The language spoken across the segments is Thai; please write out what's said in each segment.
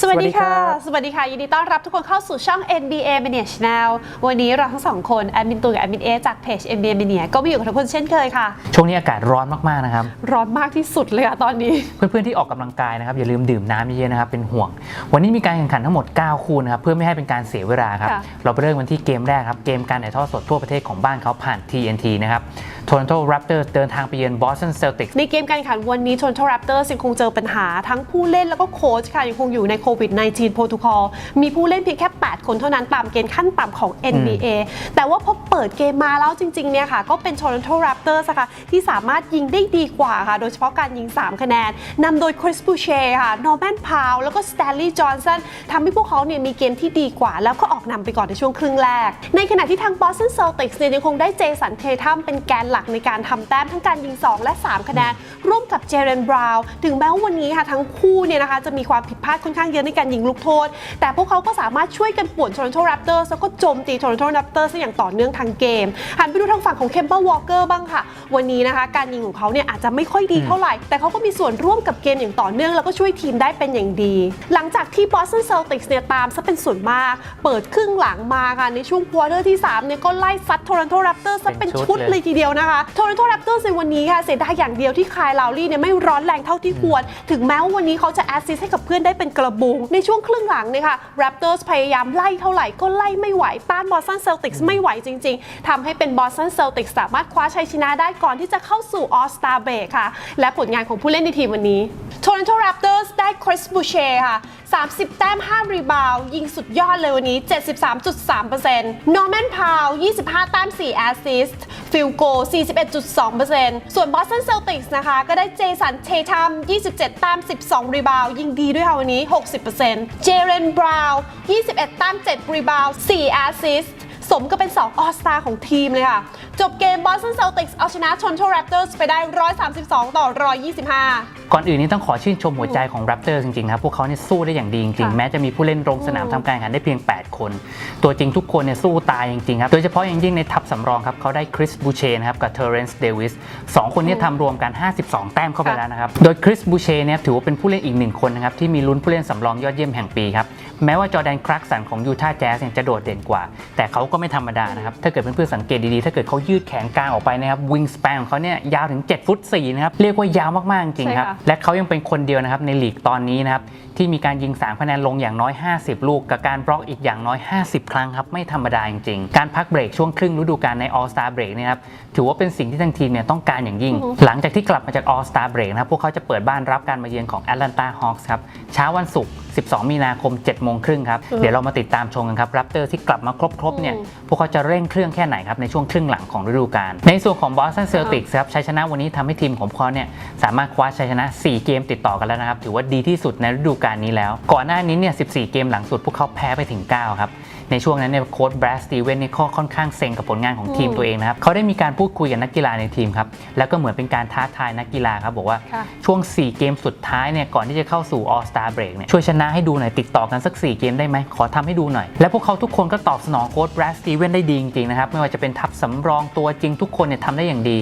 สวัสดีค่ะ สวัสดีค่ะ ยินดีต้อนรับทุกคนเข้าสู่ช่อง NBA Mania Channel วันนี้เราทั้งสองคน แอดมินตูนกับแอดมินเอจากเพจ NBA Mania ก็มาอยู่กับทุกคนเช่นเคยค่ะ ช่วงนี้อากาศร้อนมากๆนะครับ ร้อนมากที่สุดเลยอะตอนนี้ เพื่อนๆที่ออกกำลังกายนะครับ อย่าลืมดื่มน้ำเยอะๆนะครับ เป็นห่วง วันนี้มีการแข่งขันทั้งหมด 9 คู่นะครับ เพื่อไม่ให้เป็นการเสียเวลาครับค่ะเราไปเริ่มกันที่เกมแรกครับ เกมการถ่ายทอดสดทั่วประเทศของบ้านเขาผ่าน TNT นะครับ Toronto Raptors เดินทางไปเยือน Boston Celtics ในเกมการแข่งขันวันนี้ Toronto Raptors ยังคงเจอปัญหาทั้งผู้เล่นแล้วก็โค้ชค่ะ ยังคงอยู่ในโควิด -19 protocol มีผู้เล่นเพียงแค่ 8 คนเท่านั้นตามเกณฑ์ขั้นต่ำของ NBA แต่ว่าพอเปิดเกมมาแล้วจริงๆเนี่ยค่ะ ก็เป็น Toronto Raptors อะค่ะ ที่สามารถยิงได้ดีกว่าค่ะ โดยเฉพาะการยิง 3 คะแนนนำโดย Chris Boucher ค่ะ Norman Powell แล้วก็ Stanley Johnson ทำให้พวกเขาเนี่ยมีเกมที่ดีกว่า แล้วก็ออกนำไปก่อนในช่วงครึ่งแรก ในขณะที่ทาง Boston Celtics เนี่ยยังคงได้เจสันเททัมเป็นแกนหลักในการทำแต้มทั้งการยิง 2 และ 3 คะแนน ร่วมกับเจเรนบราวน์ถึงแม้ว่าวันนี้ค่ะทั้งคู่เนี่ยนะคะจะมีความผิดพลาดค่อนข้างเยอะในการยิงลูกโทษ แต่พวกเขาก็สามารถช่วยกันป่วน Toronto Raptors แล้วก็โจมตี Toronto Raptors ได้อย่างต่อเนื่องทั้งเกม หันไปดูทางฝั่งของเคมเบอร์วอลเกอร์บ้างค่ะ วันนี้นะคะ การยิงของเขาเนี่ยอาจจะไม่ค่อยดีเท่าไหร่ แต่เขาก็มีส่วนร่วมกับเกมอย่างต่อเนื่อง แล้วก็ช่วยทีมได้เป็นอย่างดี หลังจากที่ Boston Celtics เนี่ยตามซะเป็นส่วนมาก เปิดครึ่งหลังมาค่ะในช่วงควอเตอร์ที่3เนี่ยก็ไล่ซัด Toronto Raptors ซะเป็นชุดเลยทีเดียวนะคะ Toronto Raptors ในวันนี้ค่ะเสียดายอย่างเดียวที่คายลาวลี่เนี่ยไม่ร้อนแรงเท่าที่ควร ถึงแม้ว่าวันนี้เขาจะแอสซิสให้กับเพื่อนได้เป็นกระบุง ในช่วงครึ่งหลังเนี่ยค่ะ Raptors พยายามไล่เท่าไหร่ก็ไล่ไม่ไหวต้าน Boston Celtics ไม่ไหวจริง ๆทำให้เป็น Boston Celtics สามารถคว้าชัยชนะได้ก่อนที่จะเข้าสู่ All Star Break ค่ะ และผลงานของผู้เล่นในทีมวันนี้ Toronto Raptors ได้ Chris Boucher ค่ะ 30 แต้ม 5 รีบาว ยิงสุดยอดเลยวันนี้ 73.3% Norman Powell 25 แต้ม 4 แอสซิสต์ฟิลโก 41.2%ส่วน Boston Celtics นะคะ ก็ได้เจสันเททัม 27 แต้ม 12 รีบาว ยิงดีด้วยค่ะวันนี้ 60%เจเรนบราวน์ 21 แต้ม 7 รีบาว 4 แอสซิสต์สมก็เป็น 2 ออสตาของทีมเลยค่ะ จบเกม Boston Celtics เอาชนะ Toronto Raptors ไปได้ 132 ต่อ 125ก่อนอื่นนี้ต้องขอชื่นชมหัวใจของ Raptors จริงๆครับพวกเขาเนี่ยสู้ได้อย่างดีจริงค่ะๆแม้จะมีผู้เล่นลงสนามทำการแข่งขันได้เพียง 8 คน ตัวจริงทุกคนเนี่ยสู้ตายจริงๆครับโดยเฉพาะอย่างยิ่งในทัพสำรองครับเขาได้คริสบูเช่นะครับกับเทอร์เรนซ์เดวิสสองคนเนี้ทำรวมกัน 52 แต้มเข้าไปค่ะแล้วนะครับโดยคริสบูเช่เนี่ยถือว่าเป็นผู้เล่นอีกหนึ่งคนนะครับที่มีลุ้นผู้เล่นสำรองยอดเยี่ยมแห่งปีครับแม้ว่าจอร์แดนคลักสันของยูทาห์แจ๊สเนี่ยจะโดดเด่นกว่า แต่เขาก็ไม่ธรรมดานะครับถ้าเกิดเพื่อนๆสังเกตดีๆถ้าเกิดเขายืดแขนกลางออกไปนะครับวิงส p ปนของเขาเนี่ยยาวถึง 7 ฟุต4นะครับเรียกว่ายาวมากๆจริงๆครับใช่ค่ะและเขายังเป็นคนเดียวนะครับในลีกตอนนี้นะครับที่มีการยิง3คะแนนลงอย่างน้อย 50 ลูก กับการบล็อกอีกอย่างน้อย 50 ครั้งครับ ไม่ธรรมดาจริงๆ การพักเบรกช่วงครึ่งฤดูกาลใน All Star Break เนยครับถือว่าเป็นสิ่งที่ทั้งทีมเนี่ยต้องการอย่างยิ่ง หลังจากที่กลับมาจาก All Star Break นะครับพวกเขาจะเปิดบ้านรับการมาเยือนของ Atlanta Hawks ครับเช้าวันศุกร์ 12 มีนาคม 7 โมงครึ่งครับอืมเดี๋ยวเรามาติดตามชมกันครับ Raptors ที่กลับมาครบๆเนี่ยอืมพวกเขาจะเร่งเครื่องแค่ไหนครับในช่วงครึ่งหลังของฤดูกาลในส่วนของ Boston Celtics ครับชัยชนะวันนี้ทำให้ทีมของพวกเขาเนี่ยสามารถคว้าชัยชนะ 4 เกมติดต่อกันแล้วนะครับถือว่าดีที่สุดในฤดูกาลนี้แล้ว ก่อนหน้านี้เนี่ย 14 เกมหลังสุดพวกเขาแพ้ไปถึง 9 ครับ ในช่วงนั้นเนี่ยโค้ชแบรดสตีเวนเนี่ยค่อนข้างเซ็งกับผลงานของทีมอืมตัวเองนะครับเขาได้มีการพูดคุยกับนักกีฬาในทีมครับแล้วก็เหมือนเป็นการท้าทายนักกีฬาครับบอกว่าค่ะช่วง 4 เกมสุดท้ายเนี่ยก่อนที่จะเข้าสู่ All Star Break เนี่ยช่วยชนะให้ดูหน่อยติดต่อกันสัก 4 เกมได้ไหมขอทำให้ดูหน่อย และพวกเขาทุกคนก็ตอบสนองโค้ชแบรดสตีเวนได้ดีจริงๆนะครับไม่ว่าจะเป็นทัพสำรองตัวจริงทุกคนเนี่ยทำได้อย่างดี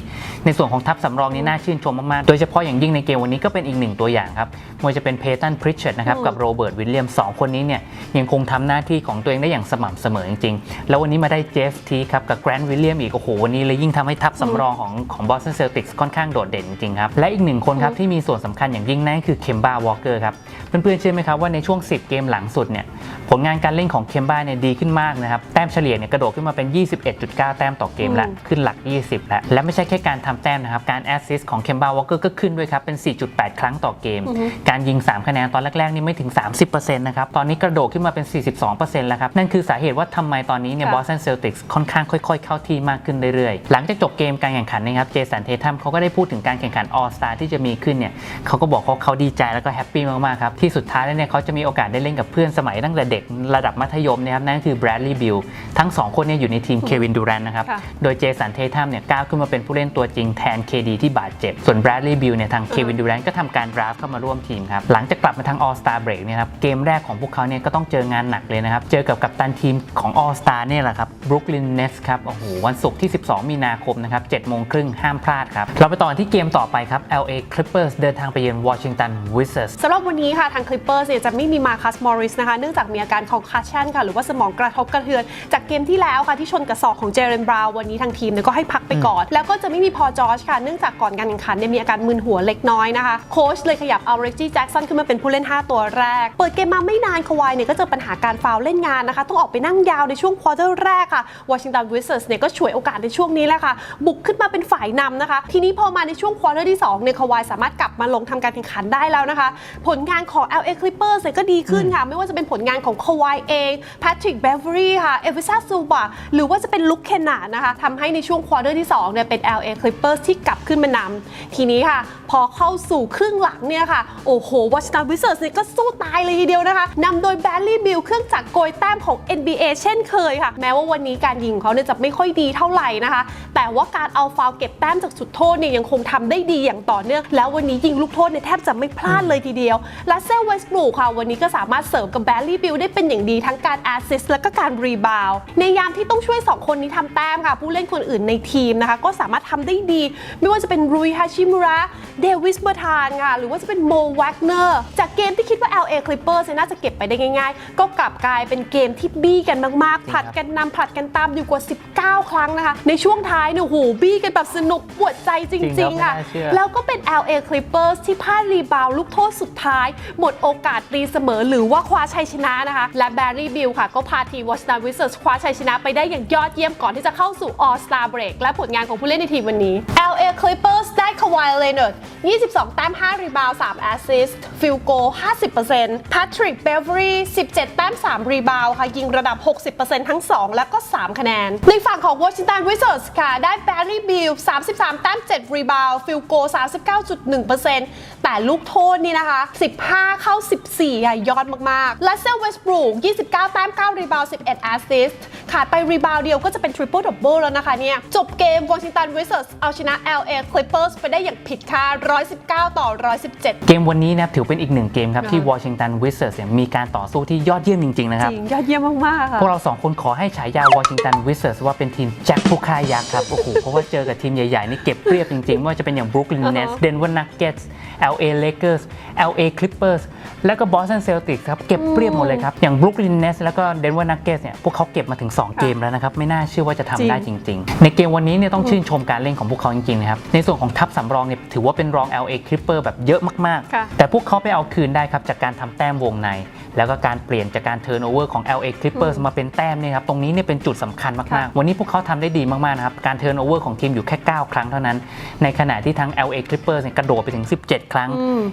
ในส่วนของทัพสำรองนี่น่าชื่นชมมากๆโดยเฉพาะอย่างยิ่งในเกมวันนี้ก็เป็นอีกหนึ่งตัวอย่างครับไม่ว่าจะเป็นเพตันพริชเชตนะครับอืมกับโรเบิร์ตวิลเลียมสองคนนี้เนี่ยยังคงทำหน้าที่ของตัวเองได้อย่างสม่ำเสมอจริงๆ แล้ววันนี้มาได้เจฟทีครับกับแกรนด์วิลเลียมอีก โอ้โห วันนี้เลยยิ่งทำให้ทัพสำรองของของบอสตันเซลติกส์ค่อนข้างโดดเด่นจริงๆครับ และอีกหนึ่งคนครับที่มีส่วนสำคัญอย่างยิ่งนั่นก็คือเคมบาวอลเกอร์ครับ เพื่อนๆเชื่อไหมครับว่าในช่วง 10 เกมหลังสุดเนี่ยผลงานการเล่นของเคมบ้าเนี่ยดีขึ้นมากนะครับ แต้มเฉลี่ยเนี่ยกระโดดขึ้นมาเป็น 21.9 แต้มต่อเกมละอืมขึ้นหลัก 20 แล้ว และไม่ใช่แค่การทำแต้มนะครับ การแอสซิสต์ของเคมบาวอลเกอร์ก็ขึ้นด้วยครับ เป็น 4.8 ครั้งต่อเกมอือฮึการยิง 3 คะแนนตอนแรก ๆ นี่ไม่ถึง 30%นะครับ ตอนนี้กระโดดขึ้นมาเป็น 42%แล้วครับ นั่นคือสาเหตุว่าทำไมตอนนี้เนี่ยค่ะบอสตันเซลติกส์ค่อนข้างค่อยๆ เข้าที่มากขึ้นเรื่อยๆ หลังจากจบเกมการแข่งขันนะครับเจสันเททัมเขาก็ได้พูดถึงการแข่งขันออสตาที่จะมีขึ้นเนี่ยเขาก็บอกว่าเขาดีใจแล้วก็แฮปปี้มากๆครับ ที่สุดท้ายแล้วเนี่ยเขาจะมีโอกาสได้เล่นกับเพื่อนสมัยตั้งแต่เด็กระดับมัธยมนะครับนั่นก็คือแบรดลีย์บิลทั้งสองคนเนี่ยอยู่ในทีมเควินดูแรนนะครับค่ะโดยเจสันเททัมเนี่ยก้าวขึ้นมาเป็นผู้เล่นตัวจริงแทน KD ที่บาดเจ็บส่วนแบรดลีย์บิลเนี่ยทางเควินดูแรนก็ทำการดราฟเข้ามาร่วมทีมครับหลังจากกลับมาทาง All Star Break เนี่ยครับเกมแรกของพวกเขาเนี่ยก็ต้องเจองานหนักเลยนะครับเจอกับกัปตันทีมของ All Star เนี่ยแหละครับ Brooklyn Nets ครับ โอ้โห วันศุกร์ที่ 12 มีนาคมนะครับ7โมงครึ่งห้ามพลาดครับ เราไปต่อกันที่เกมต่อไปครับ LA Clippers เดินทางไปเยือน Washington Wizards สำหรับวันนี้ค่ะ ทาง Clippers เนี่ยจะไม่มีมาคัสมอริสนะคะ เนื่องจากมีอาการ concussion ค่ะ หรือว่าสมองกระทบกระเทือน จากเกมที่แล้วค่ะที่ชนกระสอบของเจเรนบราวน์วันนี้ทางทีมเนี่ยก็ให้พักไปก่อน แล้วก็จะไม่มีพอจอร์จค่ะ เนื่องจากก่อนการแข่งขันเนี่ยมีอาการมึนหัวเล็กน้อยนะคะโค้ชเลยขยับเอาเรกจี้แจ็คสันขึ้นมาเป็นผู้เล่น 5 ตัวแรก เปิดเกมมาไม่นานควายเนี่ยก็เจอปัญหาการฟาวล์เล่นงานนะคะต้องออกไปนั่งยาวในช่วงควอเตอร์แรกค่ะวอชิงตันวิสเซอร์สเนี่ยก็ฉวยโอกาสในช่วงนี้แหละค่ะ บุกขึ้นมาเป็นฝ่ายนำนะคะ ทีนี้พอมาในช่วงควอเตอร์ที่2เนี่ยควายสามารถกลับมาลงทำการแข่งขันได้แล้วนะคะ ผลงานของ LA Clippers เนี่ยก็ดีขึ้นค่ะ ไม่ว่าจะเป็นผลงานของควายเองแพทริกเบเวอรี่ค่ะเอวิซาซูบะหรือว่าจะเป็นลุคเคนนานะคะทำให้ในช่วงควอเตอร์ที่2เนี่ยเป็น LA Clippers ที่กลับขึ้นมานำทีนี้ค่ะ พอเข้าสู่ครึ่งหลังเนี่ยค่ะโอ้โหวอชิงตันวิสเซอร์สเนี่ยก็สู้ตายเลยทีเดียวนะคะนำโดยแบลลี่บิลเครื่องจักรโกยแต้มของ NBA เช่นเคยค่ะ แม้ว่าวันนี้การยิงของเขาเนี่ยจะไม่ค่อยดีเท่าไหร่นะคะ แต่ว่าการเอาฟาวเก็บแต้มจากสุดโทษเนี่ยยังคงทำได้ดีอย่างต่อเนื่อง แล้ววันนี้ยิงลูกโทษเนี่ยแทบจะไม่พลาดเลยทีเดียวลัสเซลเวสบรูค่ะ วันนี้ก็สามารถเสริมกับแบลลี่บิลได้เป็นอย่างดีทั้งการแอสซิสต์และก็การรีบาวในยามที่ต้องช่วย 2 คนนี้ทำแต้มค่ะ ผู้เล่นคนอื่นในทีมนะคะ ก็สามารถทำได้ดี ไม่ว่าจะเป็นรุยฮาชิมุระเดวิสเบอร์ทานค่ะหรือว่าจะเป็นโมวักเนอร์จากเกมที่คิดว่า LA Clippers เนี่ยน่าจะเก็บไปได้ง่าย ๆ ก็กลับกลายเป็นเกมที่บี้กันมากๆผลัดกันนำผลัดกันตามอยู่กว่า 19 ครั้งนะคะ ในช่วงท้ายเนี่ยโอ้โหบี้กันแบบสนุกปวดใจจจริริงงครับๆค่ะไม่น่าเชื่อแล้วก็เป็น LA Clippers ที่พลาดรีบาวด์ลูกโทษสุดท้าย หมดโอกาสตีเสมอหรือว่าคว้าชัยชนะนะคะ และแบร์รี่บิลค่ะ ก็พาทีมวอช i ันวิสเซอร์คว้าชัยชนะไปได้อย่างยอดเยี่ยมก่อนที่จะเข้าสู่ All Star Break และผลงานของผู้เล่นในทีมวันนี้ LA Clippers ได้คาวายเลน a r d 22 แต้ม 5 รีบาวด์3แอสซิสต์ฟิลโก 50% Patrick Beverly 17 แต้ม 3 รีบาวด์ค่ะยิงระดับ 60%ทั้ง 2 และก็ 3 คะแนน ในฝั่งของ Washington Wizards ค่ะ ได้ Barry Bill 33 แต้ม 7 รีบาวฟิลโก 39.1% แต่ลูกโทษนี่นะคะ 15 เข้า 14อะยอดมากๆ และเซลเวสบรูก29 แต้ม 9 รีบาวด์11แอสซิสต์ขาดไปรีบาวด์เดียวก็จะเป็น Triple Double แล้วนะคะเนี่ย จบเกม Washington Wizards เอาชนะ LA Clippers ไปได้อย่างผิดคาด119 ต่อ 117 เกมวันนี้นะครับถือเป็นอีกหนึ่งเกมครับ ที่อ่า Washington Wizards เนี่ยมีการต่อสู้ที่ยอดเยี่ยมจริง ๆ นะครับ จริง ยอดเยี่ยมมาก ๆ ค่ะ พวกเราสองคนขอให้ฉายา Washington Wizards ว่าเป็นทีมแจ็คผู้ฆ่ายักษ์ครับ โอ้โห เพราะว่าเจอกับทีมใหญ่ ๆ นี่เก็บเรียบจริง ๆ ไม่ว่าจะเป็นอย่าง Brooklyn อ่าฮะ Nets Denver Nuggets LA Lakers LA Clippers แล้วก็ Boston Celtics ครับ เก็บเรียบหมดเลยครับ อย่าง Brooklyn Nets แล้วก็ Denver Nuggets เนี่ยพวกเขาเก็บมาถึง 2 เกมแล้วนะครับ ไม่น่าเชื่อว่าจะทำได้จริง ๆ ในเกมวันนี้เนี่ยต้องชื่นชมการเล่นของพวกเขาจริงๆนะครับ ในส่วนของทัพสำรองเนี่ยถือว่าเป็นรอง LA Clipper แบบเยอะมากค่ะๆแต่พวกเขาไปเอาคืนได้ครับจากการทำแต้มวงใน แล้วก็การเปลี่ยนจากการเทิร์นโอเวอร์ของ LA Clippers มาเป็นแต้มเนี่ยครับตรงนี้เนี่ยเป็นจุดสำคัญมากค่ะๆวันนี้พวกเขาทำได้ดีมากๆนะครับการเทิร์นโอเวอร์ของทีมอยู่แค่ 9 ครั้งเท่านั้น ในขณะที่ทั้ง LA Clippers เนี่ยกระโดดไปถึง 17 ครั้ง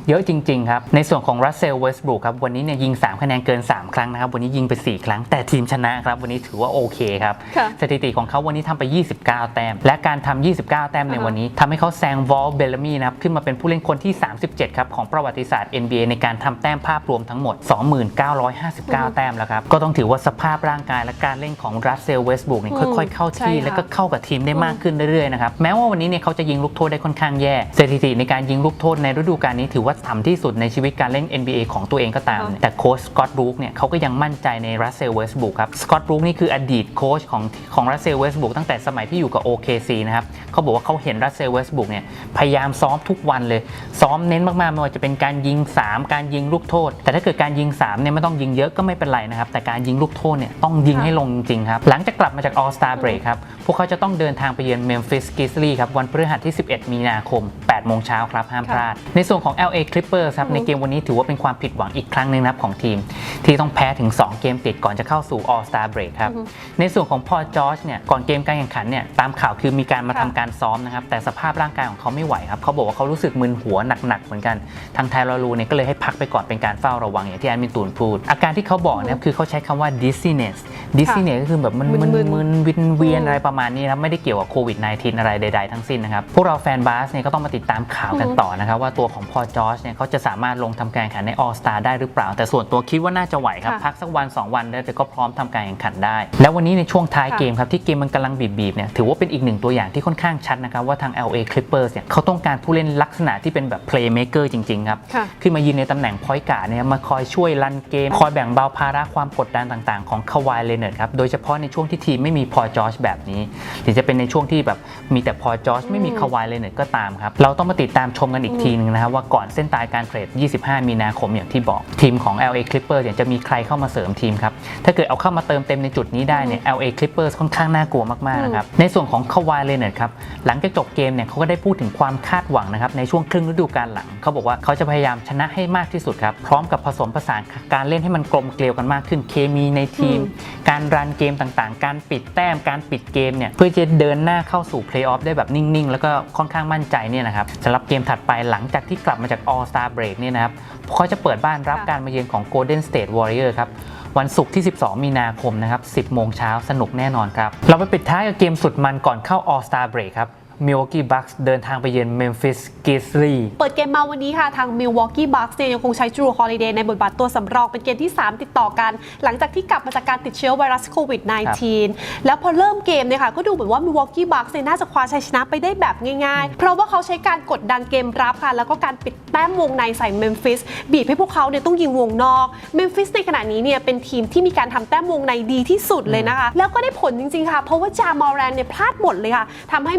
เยอะจริง ๆ ครับ ในส่วนของ Russell Westbrook ครับ วันนี้เนี่ยยิง 3 คะแนนเกิน 3 ครั้งนะครับ วันนี้ยิงไป 4 ครั้ง แต่ทีมชนะครับ วันนี้ถือว่าโอเคครับค่ะสถิติของเขาวันนี้ทำไป 29 แต้ม และการทำ29 แต้มในวันนี้ทำให้เขาแซงวอลเบลลามีนะครับ ขึ้นมาเป็นผู้เล่นคนที่ 37 ครับ ของประวัติศาสตร์ NBA ในการทำแต้มภาพรวมทั้งหมด 2959 แต้มแล้วครับ ก็ต้องถือว่าสภาพร่างกายและการเล่นของรัสเซลเวสบุกเนี่ยอืมค่อย ๆ เข้าที่ใช่ค่ะและก็เข้ากับทีมได้มากขึ้นเรื่อยๆนะครับแม้ว่าวันนี้เนี่ยเขาจะยิงลูกโทษได้ค่อนข้างแย่สถิติในการยิงลูกโทษในฤดูกาลนี้ถือว่าต่ำที่สุดในชีวิตการเล่น NBA ของตัวเองก็ตามค่ะแต่โค้ชสกอตต์บรูคเนี่ยเขาก็ยังมั่นใจในรัสเซลเวสบุกครับสกอตต์บรูคนี่คืออดีตโค้ชของของรัสเซลเวสบุกตั้งแต่สมัยที่อยู่กับ OKC นะครับเขาบอกว่าเขาเห็นรัสเซลเวสบุกเนี่ยพยายามซ้อมทุกวันเลย ซ้อมเน้นมากๆไม่ว่าจะเป็นการยิง 3 การยิงลูกโทษ แต่ถ้าเกิดการยิง3เนี่ยไม่ต้องยิงเยอะก็ไม่เป็นไรนะครับแต่การยิงลูกโทษเนี่ยต้องยิงค่ะให้ลงจริงๆครับหลังจากกลับมาจาก All Star Break ครับพวกเขาจะต้องเดินทางไปเยือน Memphis Grizzlies ครับวันพฤหัสที่ 11 มีนาคม8โมงเช้าครับห้ามพลาดในส่วนของ LA Clippers ครับในเกมวันนี้ถือว่าเป็นความผิดหวังอีกครั้งหนึ่งนะครับของทีม ที่ต้องแพ้ถึง 2 เกมติดก่อนจะเข้าสู่ All Star Break ครับในส่วนของพอจอร์จเนี่ยก่อนเกมการแข่งขันเนี่ยตามข่าวคือมีการมาค่ะทำการซ้อมนะครับแต่สภาพร่างกายของเขาไม่ไหวครับเขาบอกว่าเขารู้สึกมึนหัวหนักๆเหมือนกันทางไทรอรูเนี่ยก็เลยให้พักไปก่อนเป็นการเฝ้าระวังอย่างที่แอดมินตูนพูด อาการที่เขาบอกนะครับคือเขาใช้คำว่า dizziness dizziness ก็คือแบบมันมึมึนนๆมึนวินเวียนอืมอะไรประมาณนี้นะครับไม่ได้เกี่ยวกับโควิด -19 อะไรใดๆทั้งสิ้นนะครับพวกเราแฟนบาสเนี่ยก็ต้องมาติดตามข่าวกันอืมต่อนะครับว่าตัวของพอจอร์จเนี่ยเขาจะสามารถลงทำการแข่งขันใน All Star ได้หรือเปล่า แต่ส่วนตัวคิดว่าน่าจะไหวครับค่ะพักสักวัน 2 วันแล้วเดี๋ยวก็พร้อมทำการแข่งขันได้ แล้ววันนี้ในช่วงท้ายค่ะเกมครับ ที่เกมมันกำลังบีบๆเนี่ยถือว่าเป็นอีกหนึ่งตัวอย่างที่ค่อนข้างชัดนะครับ ว่าทาง LA Clippers เนี่ยเขาต้องการผู้เล่นลักษณะที่เป็นแบบ playmaker จริงๆครับค่ะขึ้นมายืนในตำแหน่งพอยต์การ์ดเนี่ยมาคอยช่วยรันเกม คอยแบ่งเบาภาระความกดดันต่างๆ ของคาวายเลเนอร์ครับโดยเฉพาะในช่วงที่ทีมไม่มีพอจอชแบบนี้หรือจะเป็นในช่วงที่แบบมีแต่พอจอชไม่มีคาวายเลเนอร์ก็ตามครับเราต้องมาติดตามชมกันอีกทีนึงนะครับว่าก่อนเส้นตายการเทรด 25 มีนาคมอย่างที่บอกทีมของ LA Clippers เนี่ยจะมีใครเข้ามาเสริมทีมครับ ถ้าเกิดเอาเข้ามาเติมเต็มในจุดนี้ได้เนี่ย LA Clippers ค่อนข้างน่ากลัวมากๆนะครับ ในส่วนของคาวายเลเนอร์ครับ หลังจากจบเกมเนี่ยเขาก็ได้พูดถึงความคาดหวังนะครับในช่วงครึ่งฤดูกาลหลัง เขาบอกว่าเขาจะพยายามชนะให้มากที่สุดครับ พร้อมกับผสมผสานการเล่นให้มันกลมเกลียวกันมากขึ้นเคมีในทีม การรันเกมต่างๆ การปิดแต้มการปิดเกมเนี่ยเพื่อจะเดินหน้าเข้าสู่เพลย์ออฟได้แบบนิ่งๆ แล้วก็ค่อนข้างมั่นใจเนี่ยนะครับสำหรับเกมถัดไปหลังจากที่กลับมาจาก All Star Break เนี่ยนะครับเขาจะเปิดบ้านรับค่ะการมาเยือนของ Golden State Warrior ครับวันศุกร์ที่ 12 มีนาคมนะครับ 10 โมงเช้าสนุกแน่นอนครับ เราไปปิดท้ายกับเกมสุดมันก่อนเข้า All Star Break ครับ Milwaukee Bucks เดินทางไปเยือน Memphis Grizzlies เปิดเกมมาวันนี้ค่ะ ทาง Milwaukee Bucks เนี่ยยังคงใช้ Drew Holiday ในบทบาทตัวสำรองเป็นเกมที่ 3 ติดต่อกัน หลังจากที่กลับมาจากการติดเชื้อไวรัสโควิด -19 แล้วพอเริ่มเกมเนี่ยค่ะก็ดูเหมือนว่า Milwaukee Bucks เนี่ยน่าจะคว้าชัยชนะไปได้แบบง่ายๆ เพราะว่าเขาใช้การกดดันเกมรับค่ะ แล้วก็การปิดแต้มวงในใส่ Memphis บีบให้พวกเขาเนี่ยต้องยิงวงนอก Memphis ในขณะนี้เนี่ยเป็นทีมที่มีการทำแต้มวงในดีที่สุดเลยนะคะแล้วก็ได้ผลจริงๆค่ะเพราะว่าจามอแรนเนี่ยพลาดหมดเลยค่ะทำให้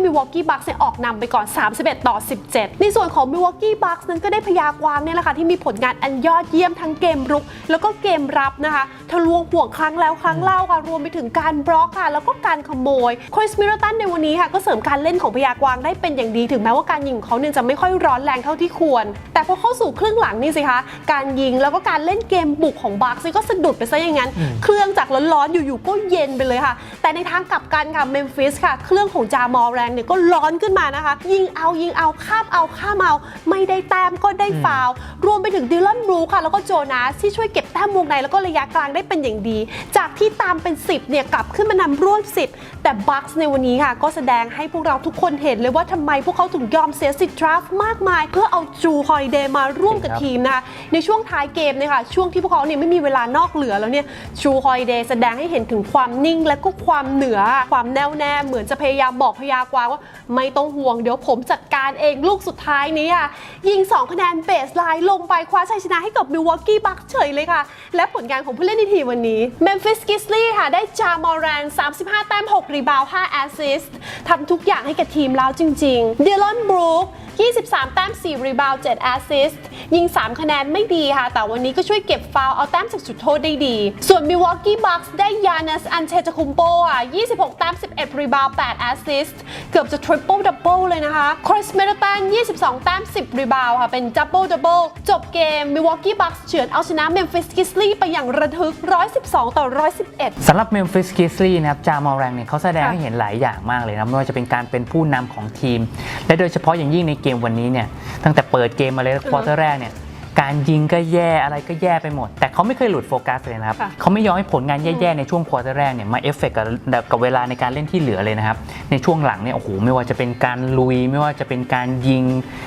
Milwaukee Bucks เนี่ยออกนำไปก่อน 31 ต่อ 17 ในส่วนของ Milwaukee Bucks นั้นก็ได้พยากวางเนี่ยแหละค่ะที่มีผลงานอันยอดเยี่ยมทั้งเกมรุก แล้วก็เกมรับนะคะทะลวงห่วงครั้งแล้วครั้งเล่าค่ะรวมไปถึงการบล็อกค่ะ แล้วก็การขโมยคริสมิ d ตันในวันนี้ค่ะก็เสริมการเล่นของพยากวางได้เป็นอย่างดีถึงแม้ว่าการยิงของเขาเนี่ยจะไม่ค่อยร้อนแรงเท่าที่ควร แต่พอเข้าสู่ครึ่งหลังนี่สิคะการยิงแล้วก็การเล่นเกมบุกของบัคซี่ก็สะดุดไปซะอย่างนั้น เครื่องจากร้อนๆอยู่ๆก็เย็นไปเลยค่ะ แต่ในทางกลับกันค่ะเมมฟิสค่ะ เครื่องของจามอแรงเนี่ยก็ร้อนขึ้นมานะคะ ยิงเอายิงเอาข้ามเอาข้ามเอา ไม่ได้แต้มก็ได้ฟาวล์รวมไปถึงดิลลันบรูค่ะ แล้วก็โจนาสที่ช่วยเก็บแต้มวงในแล้วก็ระยะกลางได้เป็นอย่างดี จากที่ตามเป็น 10เนี่ยกลับขึ้นมานำร่วม 10 แต่บัคในวันนี้ค่ะก็แสดงให้พวกเราทุกคนเห็นเลยว่าทำไมพวกเขาถึงยอมเสียสิทธิ์ดราฟต์มากมาย เพื่อเอาจูฮอยเดย์มาร่วมกับครับทีมนะคะในช่วงท้ายเกมเนี่ยค่ะช่วงที่พวกเขาเนี่ยไม่มีเวลานอกเหลือแล้วเนี่ยจูฮอยเดย์แสดงให้เห็นถึงความนิ่งและก็ความเหนือความแน่วแน่เหมือนจะพยายามบอกพยากวางว่าไม่ต้องห่วงเดี๋ยวผมจัดการเองลูกสุดท้ายนี้ค่ะ ยิง 2 คะแนนเบสไลน์ลงไปคว้าชัยชนะให้กับมิลวอกกี้บัคเฉยเลยค่ะ และผลงานของผู้เล่นในทีมวันนี้ Memphis Grizzlies ค่ะ ได้จามอรัน35 แต้ม 6 รีบาวด์5แอสซิสต์ทำทุกอย่างให้กับทีมแล้วจริงๆเดลอนบรูค23 แต้ม 4 รีบาวด์7แอสซิสต์ยิง 3 คะแนนไม่ดีค่ะ แต่วันนี้ก็ช่วยเก็บฟาวเอาแต้มจากจุดโทษได้ดี ส่วน Milwaukee Bucks ได้ยานัสอันเทตคุมโปอะ26 แต้ม 11 รีบาวด์8แอสซิสต์เกือบจะ triple ปิลดับเบิลเลยนะคะคริสเมดตัน 22 แต้ม 10 รีบาวค่ะ เป็นดับเบิลดับเบิลจบเกมมิวอกกี้บัคเฉือนเอาชนะเมมฟิสกิสลีไปอย่างระทึก 112 ต่อ 111 สำหรับเมมฟิสกิสลีนะครับจามอแรงเนี่ยเขาแสดงให้เห็นหลายอย่างมากเลยนะไม่ว่าจะเป็นการเป็นผู้นำของทีม และโดยเฉพาะอย่างยิ่งในเกมวันนี้เนี่ยตั้งแต่เปิดเกมมาเลยควอเตอร์แรกเนี่ย การยิงก็แย่อะไรก็แย่ไปหมด แต่เขาไม่เคยหลุดโฟกัสเลยนะครับค่ะเขาไม่ยอมให้ผลงานแย่ๆในช่วงควอเตอร์แรกเนี่ยมาเอฟเฟกกับกับเวลาในการเล่นที่เหลือเลยนะครับ ในช่วงหลังเนี่ยโอ้โหไม่ว่าจะเป็นการลุย ไม่ว่าจะเป็นการยิง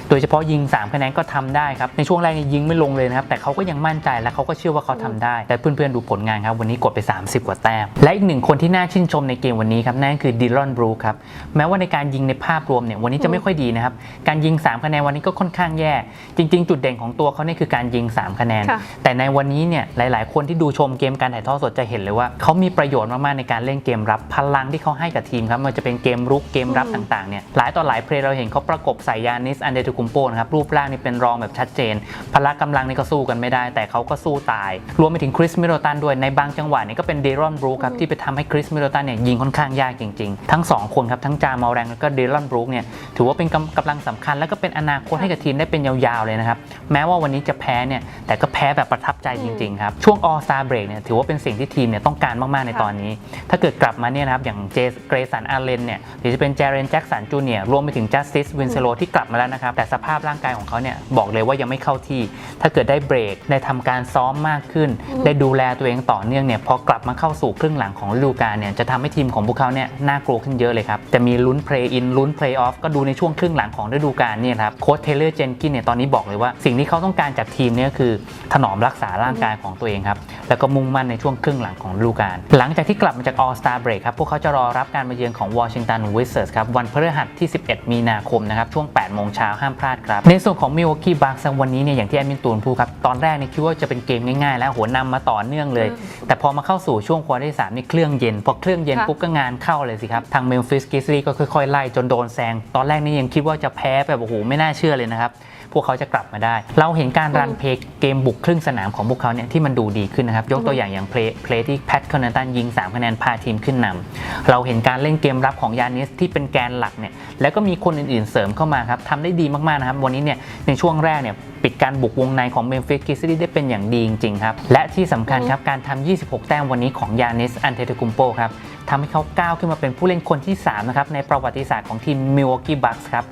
โดยเฉพาะยิง3คะแนนก็ทำได้ครับในช่วงแรกเนี่ยยิงไม่ลงเลยนะครับแต่เขาก็ยังมั่นใจและเขาก็เชื่อว่าเขาทำได้ แต่เพื่อนๆดูผลงานครับวันนี้กดไป 30 กว่าแต้มและอีกหนึ่งคนที่น่าชื่นชมในเกมวันนี้ครับนั่นคือดิลอนบรูครับแม้ว่าในการยิงในภาพรวมเนี่ยวันนี้จะไม่ค่อยดีนะครับการยิง3คะแนนวันนี้ก็ค่อนข้างแย่ จริง ๆ จุดเด่นของตัวเขาเนี่ยคือการยิง 3 คะแนนค่ะแต่ในวันนี้เนี่ยหลาย ๆ คนที่ดูชมเกมการถ่ายทอดสดจะเห็นเลยว่าเขามีประโยชน์มาก ๆ ในการเล่นเกมรับพลังที่เขาให้กับทีมครับไมันจะเป็นเกมรุกเกมรับต่าง ๆ เนี่ยหลายต่อหลายเพลย์เราเห็นเขาประกบใส่ยานิสอันเดตุกุมโปนะครับรูปร่างนี่เป็นรองแบบชัดเจน พละกำลังนี่ก็สู้กันไม่ได้ แต่เขาก็สู้ตาย รวมไปถึงคริสมิโดตันด้วยในบางจังหวะนี่ก็เป็นเดรอนบรูคครับที่ไปทำให้คริสมิโดตันเนี่ยยิงค่อนข้างยากจริง ๆ ทั้งสองคนครับทั้งจามาแรงแล้วก็เดรอนบรูคเนี่ยถือว่าเป็นกำกำลังสำคัญ แล้วก็เป็นอนาคตให้กับทีมได้เป็นยาวๆเลยนะครับแม้ว่าวันนี้จะแพ้เนี่ยแต่ก็แพ้แบบประทับใจจริง ๆ ครับ ช่วง All Star Break เนี่ยถือว่าเป็นสิ่งที่ทีมเนี่ยต้องการมากๆในตอนนี้ ถ้าเกิดกลับมาเนี่ยนะครับอย่างเจสเกรสันอาเลนเนี่ยหรือจะเป็นเจเรนแจ็คสันจูเนียรวมไปถึงจัสติสวินเซโลที่กลับมาแล้วนะครับแต่สภาพร่างกายของเขาเนี่ยบอกเลยว่ายังไม่เข้าที่ ถ้าเกิดได้เบรกได้ทำการซ้อมมากขึ้น ได้ดูแลตัวเองต่อเนื่องเนี่ยพอกลับมาเข้าสู่ครึ่งหลังของฤดูกาลเนี่ยจะทำให้ทีมของพวกเขาเนี่ยน่ากลัวขึ้นเยอะเลยครับจะมีลุ้นเพลย์อินลุ้นเพลย์ออฟก็ดูในช่วงครึ่งหลังของฤดูกาลเนี่ยครับโค้ชเทเลอร์เจนกินเนี่ยตอนนี้บอกเลยว่าสิ่งที่เขาต้องการจากทีมเนี่ยก็คือถนอมรักษาร่างกายของตัวเองครับ แล้วก็มุ่งมั่นในช่วงครึ่งหลังของฤดูกาลหลังจากที่กลับมาจาก All Star Break ครับ พวกเขาจะรอรับการมาเยือนของ Washington Wizards ครับ วันพฤหัสที่ 11 มีนาคมนะครับ ช่วง 8 โมงเช้าห้ามพลาดครับ ในส่วนของ Milwaukee Bucks วันนี้เนี่ยอย่างที่แอดมินตูนพูดครับ ตอนแรกเนี่ยคิดว่าจะเป็นเกมง่ายๆ แล้วโหนำมาต่อเนื่องเลย แต่พอมาเข้าสู่ช่วงควอเตอร์ที่สามนี่เครื่องเย็นพอเครื่องเย็นค่ะปุ๊บก็งานเข้าเลยสิครับทาง Memphis Grizzlies ก็ค่อยๆไล่จนโดนแซงตอนแรกนี่ยังคิดว่าจะแพ้แบบโอ้โหไม่น่าเชื่อเลยนะครับ พวกเขาจะกลับมาได้ เราเห็นการรันเพลย์เกมบุกครึ่งสนามของพวกเขาเนี่ยที่มันดูดีขึ้นนะครับ ยกตัวอย่างอย่างเพลย์เพลย์ที่แพทคอนเนตันยิง 3 คะแนนพาทีมขึ้นนำเราเห็นการเล่นเกมรับของยานิสที่เป็นแกนหลักเนี่ยแล้วก็มีคนอื่นๆเสริมเข้ามาครับทำได้ดีมากๆนะครับวันนี้เนี่ยในช่วงแรกเนี่ยปิดการบุกวงในของเมมฟิสกิสซี่ได้เป็นอย่างดีจริงๆครับและที่สำคัญครับการทำ26 แต้มวันนี้ของยานิสอันเทตคุมโปครับทำให้เขาก้าวขึ้นมาเป็นผู้เล่นคนที่สามนะครับในประวัติศาสตร์ของทีมมิลวอกกี้บัคส์ครับ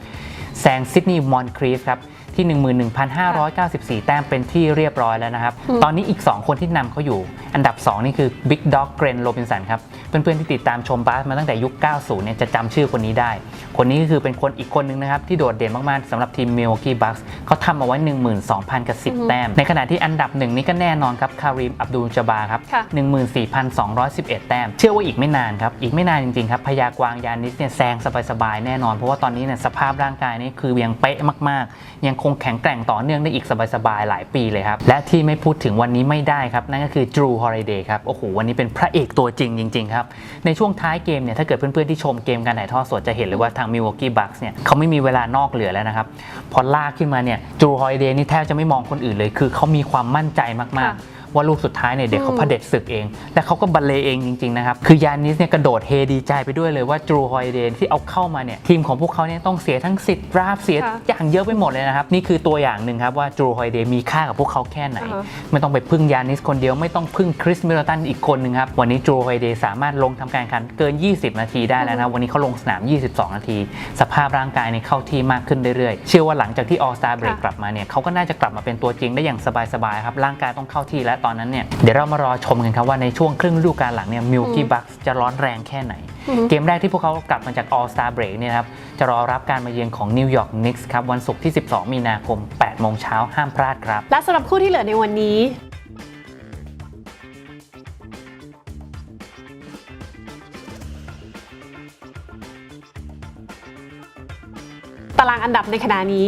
แซงซิดนีย์มอนครีฟครับ ที่ 11,594 แต้มเป็นที่เรียบร้อยแล้วนะครับ ตอนนี้อีก 2 คนที่นำเขาอยู่ อันดับ 2 นี่คือ Big Dog g r e n Robinson ครับ เพื่อนๆที่ติดตามชมบาสมาตั้งแต่ยุค 90 เนี่ยจะจำชื่อคนนี้ได้ คนนี้ก็คือเป็นคนอีกคนนึงนะครับ ที่โดดเด่นมากๆสำหรับทีม Milwaukee Bucks เขาทำเอาไว้ 12,000 กับ 10 แต้ม ในขณะที่อันดับหนึ่งนี่ก็แน่นอนครับคาริมอับดุลจาบาครับค่ะ14,211 แต้ม เชื่อว่าอีกไม่นานครับ อีกไม่นานจริงๆครับพยากวางยานิสเนี่ยแซงสบายๆแน่นอน เพราะว่าตอนนี้เนี่ยสภาพร่างกายนี่คือยังเป๊ะมากๆ ยังคงแข็งแกร่งต่อเนื่องได้อีกสบายๆหลายปีเลยครับและที่ไม่พูดถึงวันนี้ไม่ได้ครับนั่นก็คือ Drew Holiday ครับโอ้โหวันนี้เป็นพระเอกตัวจริงจริงๆครับในช่วงท้ายเกมเนี่ยถ้าเกิดเพื่อนๆที่ชมเกมการถ่ายทอดสดจะเห็นเลยว่าทาง Milwaukee Bucks เนี่ยเขาไม่มีเวลานอกเหลือแล้วนะครับ พอลากขึ้นมาเนี่ย Drew Holiday นี่แทบจะไม่มองคนอื่นเลย คือเขามีความมั่นใจมากๆ ว่าลูกสุดท้ายเนี่ยเด็กเขาอืมเผด็จศึกเอง และเขาก็บรรเลงเองจริงๆนะครับ คือยานิสเนี่ยกระโดดเฮดีใจไปด้วยเลยว่าจูฮอยเดนที่เอาเข้ามาเนี่ยทีมของพวกเขาเนี่ยต้องเสียทั้งสิทธิ์ราบเสียค่ะอย่างเยอะไปหมดเลยนะครับ นี่คือตัวอย่างหนึ่งครับว่าจูฮอยเดนมีค่ากับพวกเขาแค่ไหนอ่าฮะไม่ต้องไปพึ่งยานิสคนเดียวไม่ต้องพึ่งคริสมิลตันอีกคนหนึ่งครับวันนี้จูฮอยเดสามารถลงทำการแข่งขันเกิน 20 นาทีได้แล้วนะครับวันนี้เขาลงสนาม 22 นาที สภาพร่างกายเนี่ยเข้าที่มากขึ้นเรื่อยๆ เชื่อว่าหลังจากที่ All Star Break ค่ะกลับมาเนี่ยเขาก็น่าจะกลับมาเป็นตัวจริงได้อย่างสบายๆครับร่างกายต้องเข้าที่แล้วตอนนั้นเนี่ยเดี๋ยวเรามารอชมกันครับว่าในช่วงครึ่งฤดูกาลหลังเนี่ยมิลกี้บัคจะร้อนแรงแค่ไหนอือฮึเกมแรกที่พวกเขากลับมาจาก All Star Break เนี่ยนะครับจะรอรับการมาเยือนของนิวยอร์กนิกส์ครับวันศุกร์ที่ 12 มีนาคม 8 โมงเช้าห้ามพลาดครับ และสำหรับคู่ที่เหลือในวันนี้ตารางอันดับในขณะนี้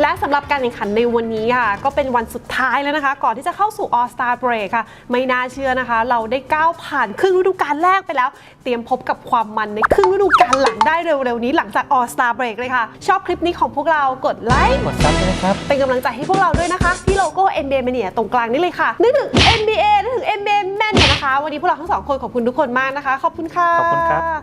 และสำหรับการแข่งขันในวันนี้ค่ะ ก็เป็นวันสุดท้ายแล้วนะคะ ก่อนที่จะเข้าสู่ All Star Break ค่ะ ไม่น่าเชื่อนะคะ เราได้ก้าวผ่านครึ่งฤดูกาลแรกไปแล้ว เตรียมพบกับความมันในครึ่งฤดูกาลหลังได้เร็วๆนี้หลังจาก All Star Break เลยค่ะ ชอบคลิปนี้ของพวกเรากดไลค์กดซับด้วยนะครับ เป็นกำลังใจให้พวกเราด้วยนะคะ ที่โลโก้ NBA Mania ตรงกลางนี่เลยค่ะนึกถึง NBA นึกถึง NBA แม่นเนี่ยนะคะ วันนี้พวกเราทั้งสองคนขอบคุณทุกคนมากนะคะ ขอบคุณค่ะขอบคุณครับ